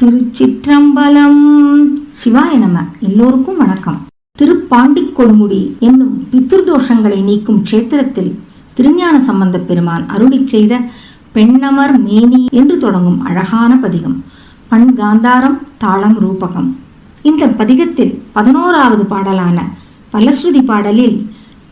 திருச்சிற்றம்பலம். சிவாய நம. எல்லோருக்கும் வணக்கம். திருப்பாண்டி கொடுமுடி என்னும் பித்ருதோஷங்களை நீக்கும் க்ஷேத்திரத்தில் திருஞான சம்பந்த பெருமான் அருளி செய்த பெண்ணமர் மேனி என்று தொடங்கும் அழகான பதிகம். பண் காந்தாரம் தாளம் ரூபகம். இந்த பதிகத்தில் பதினோராவது பாடலான பலஸ்ருதி பாடலில்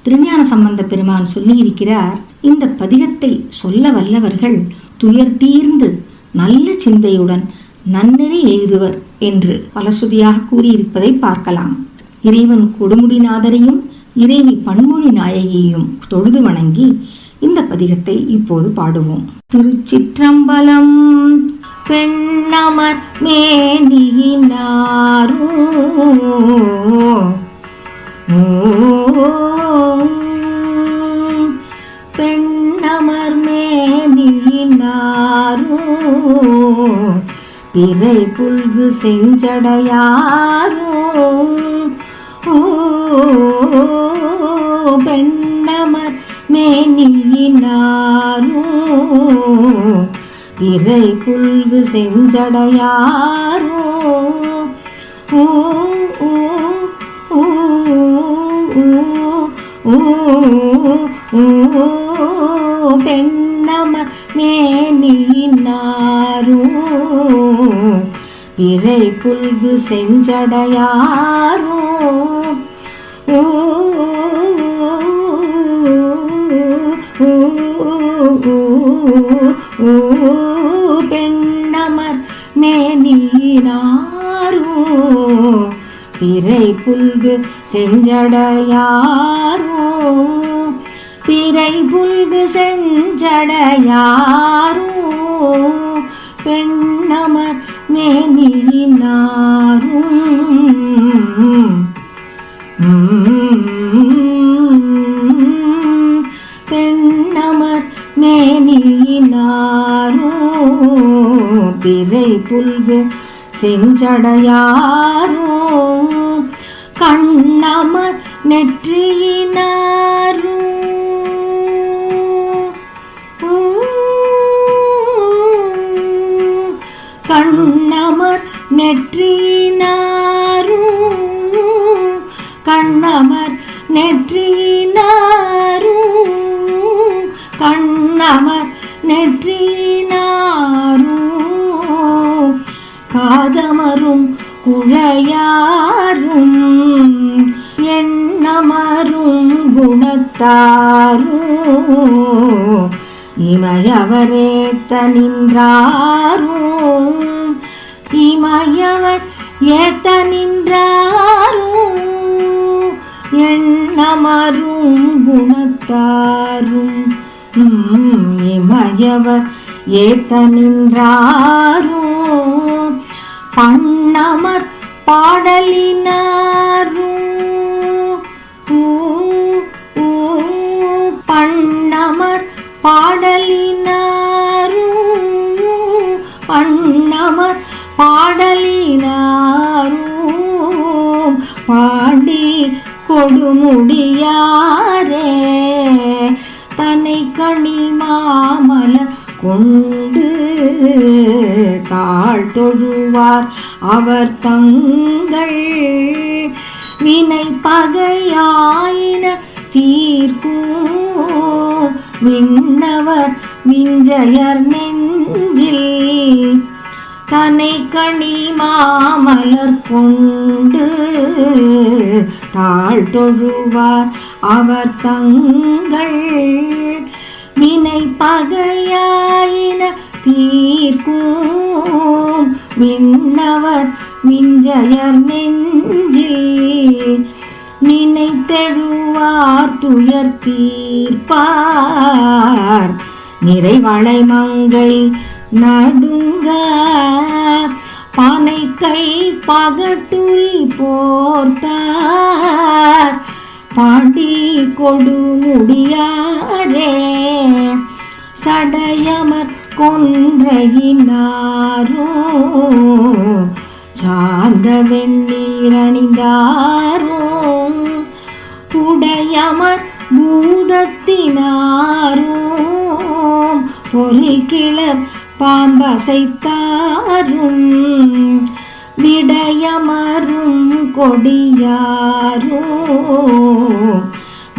திருஞான சம்பந்த பெருமான் சொல்லியிருக்கிறார் இந்த பதிகத்தை சொல்ல வல்லவர்கள் துயர் தீர்ந்து நல்ல சிந்தையுடன் நன்னெறி எய்துவர் என்று பலசுதியாக கூறியிருப்பதை பார்க்கலாம். இறைவன் கொடுமுடிநாதரையும் இறைவி பன்மொழி நாயகியையும் தொழுது வணங்கி இந்த பதிகத்தை இப்போது பாடுவோம். திருச்சிற்றம்பலம் பெண்ணமர் மேனியினாரோ? பெண்ணமர் மேனியினாரோ? பிறை புல்கு செஞ்சடையாரோ? பெண்ணமர் மேனியினாரோ பிறை புல்கு செஞ்சடையாரோ? ஓ ஓ ஓ ஓ ஓ பெண்ணமர் மேனினாரோ பிறை புல்கு செஞ்சடையாரோ? ஓ பெண்ணமர் மேனினாரோ பிறை புல்கு செஞ்சடையாரோ? பிறை புல்கு செஞ்சடையாரோ? பெண்ணமர் மேனினாரும். பெண்ணமர் மேனினாரோ பிறை புல்கு செஞ்சடையாரும். கண்ணமர் நெற்றியினாரும். கண்ணமர் நெற்றினாரும். கண்ணமர் நெற்றினாரும். கண்ணமர் நெற்றினாரும். காதமரும் குழையாரும். எண்ணமரும் குணத்தாரும். இமையவரேத்த நின்றாரோ இமையவர் ஏத்த நின்றாரும் எண்ணமரும் குணத்தாரும். இமையவர் ஏத்த நின்றாரும் பண்ணமர் பாடலின கொடுமுடியாரே தன்னை கணி மாமல கொண்டு தாழ் தொழுவார் அவர் தங்கள் வினை பகையாயின தீர்க்கும் விண்ணவர் விஞ்சயர் நெஞ்சில் தனை கனி மாமலர் கொண்டு தாழ் தொழுவார் அவர் தங்கள் வினை பகையாயின தீர்க்கும். விண்ணவர் மிஞ்சயர் நெஞ்சில் நினைத்தெழுவார் துயர் தீர்ப்பார். நிறைவளை மங்கை நடுங்க பானை கை பகட்டுரி போர்த்தார் பாண்டி கொடுமுடியாரே சடையமர் கொன்றையினாரோ சார்ந்த வெண்ணீரணிந்தாரோ உடையமர் பூதத்தினாரோ பொறிக்கிளர் பாம்பசைத்தாரும் விடயமரும் கொடியாரோ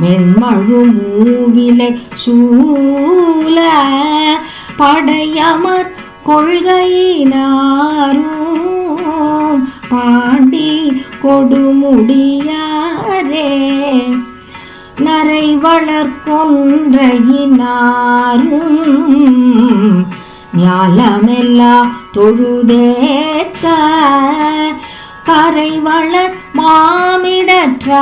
மென்மழு மூவிலை சூல படையமர் கொள்கையினாரும் பாண்டி கொடுமுடியாரே நரை வளர்கொன்றையினாரும் ஞாலமெல்லா தொழுதேத்த கரை வளர் மாமிடற்றாரும்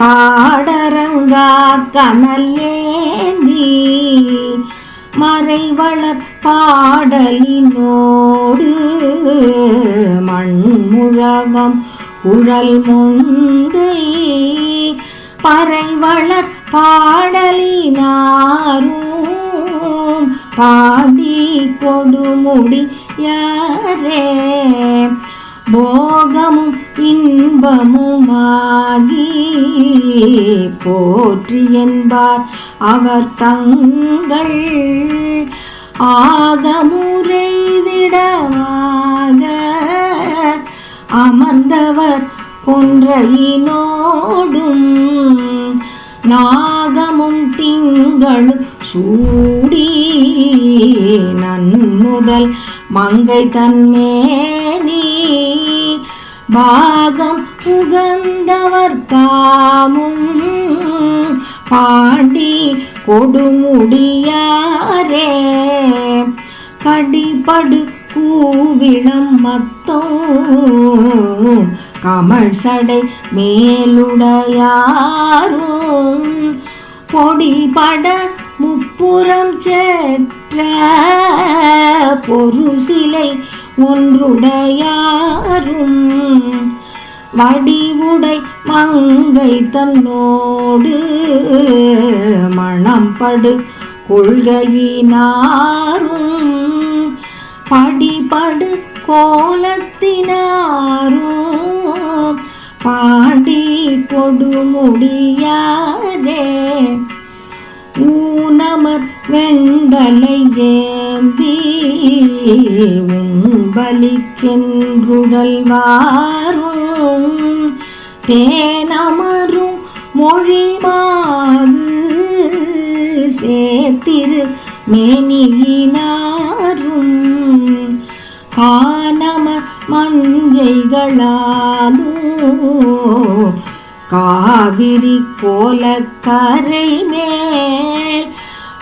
பாடரங்கா கனல்லேந்தி மறைவளர் பாடலினோடு மண்முழவம் குழல் முந்தை பறைவளர் பாடலினாரும் பாடி கொடுமுடி யாரே போகமும் இன்பமுமாகி போற்றி என்பார் அவர் தங்கள் ஆகமுறை விடவாக அமர்ந்தவர் கொன்றையினோடும் நாகமும் திங்களும் சூடி நன்முதல் மங்கை தன்மேனி. பாகம் புகந்தவர் தாமும் பாண்டி கொடுமுடியாரே. கடிபடு கூவிடம் மத்தோ கமல் சடை மேலுடையாரும். பொடிபட முப்புறம் செற்ற பொரு சிலை ஒன்றுடையாரும். வடிவுடை மங்கை தன்னோடு மணம் படு கொள்கையினாரும். படிபடு கோலத்தினாரும். பாடி கொடுமுடியாதே ஊனமர் ஏந்தி உம்பலிக்கென்றுடல்வாரும் தேனமரும் மொழிமாது சேர்த்திரு மேனியினாரும். காணமர் மஞ்சைகளாலும் காவிரி கோலக்கரை மே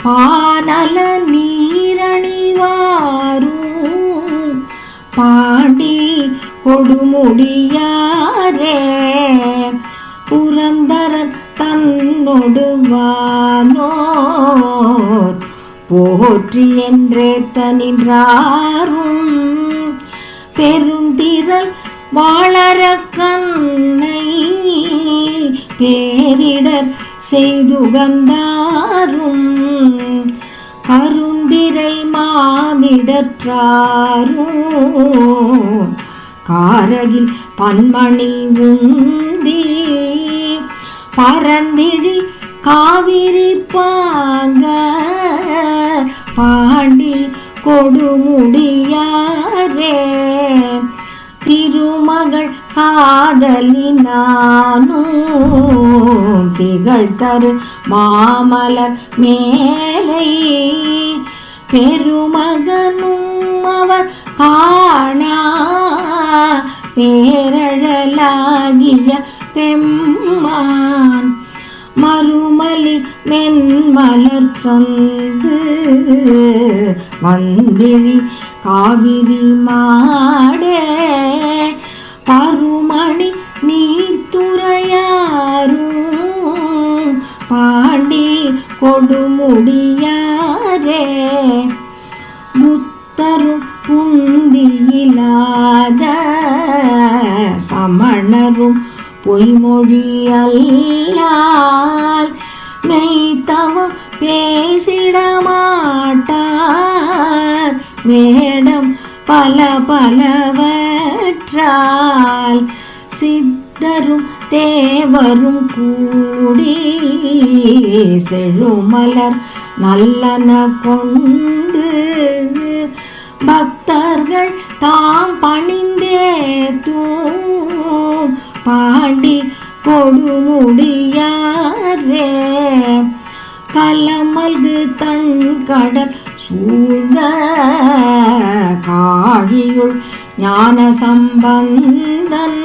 பானல நீரணிவாரும் பாண்டி கொடுமுடியாரே புரந்தரன் தன்னொடுவானோர்? போற்றி என்றே தனின்றாரும். பெருந்திரல் வாழற கண்ணை பேரிடர் செய்துகந்தாரும் அருந்திரை மாமிடற்றாரும் காரகில் பன்மணி உந்தி பரந்திழி காவிரி பாங்க பாண்டி கொடுமுடியாரே. திருமகள் காதலினானும் திகழ் தரு மாமலர் மேலை. பெருமகனும் அவர் காணா பேரழலாகிய பெம்மான். மறுமலி மென்மலர் சொந்து வந்திழி காவிரி மாடே. பருமணி நீர்த்துறையாரும் பாண்டி கொடுமுடியாரே. புத்தரும் புந்தியிலாத சமணரும் பொய்மொழி அல்லால் மெய்த்தவம் பேசிடமாட்டார். மேடம் பல பலவர் பலவற்றால் சித்தரும் தேவரும் கூடி செழுமலர் நல்லன கொண்டு பக்தர்கள் தாம் பணிந்தே தூம் பாடி கொடுமுடியாரே. கலமல்கு தன் கடல் சூழ்ந்த காழியுள் ஞான சம்பந்தன்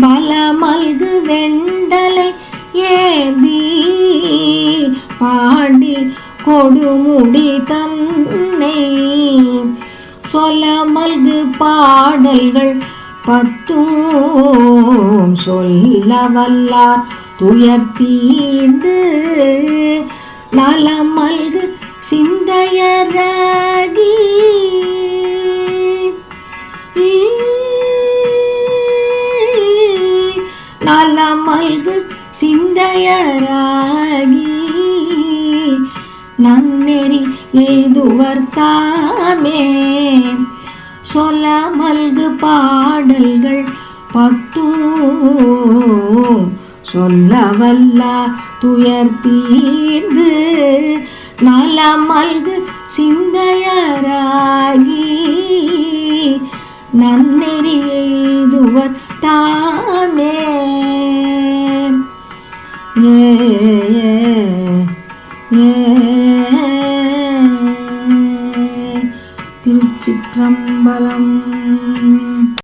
பலமல்கு வெண்டலை ஏந்தி பாடி கொடுமுடி தன்னை சொல்ல மல்கு பாடல்கள் பத்தும் சொல்ல வல்லார் துயர் நலமல்கு சிந்தையராகி நாலாம் மல்கு சிந்தையராகி. நன்னெறி எய்துவர் தாமே சொல்ல மல்கு பாடல்கள் பத்தும் சொல்ல வல்லா துயர் தீர்ந்து. மல்கு சிந்தையராகி. நன்னெறி எய்துவர் தாமே ஏ. திருச்சிற்றம்பலம்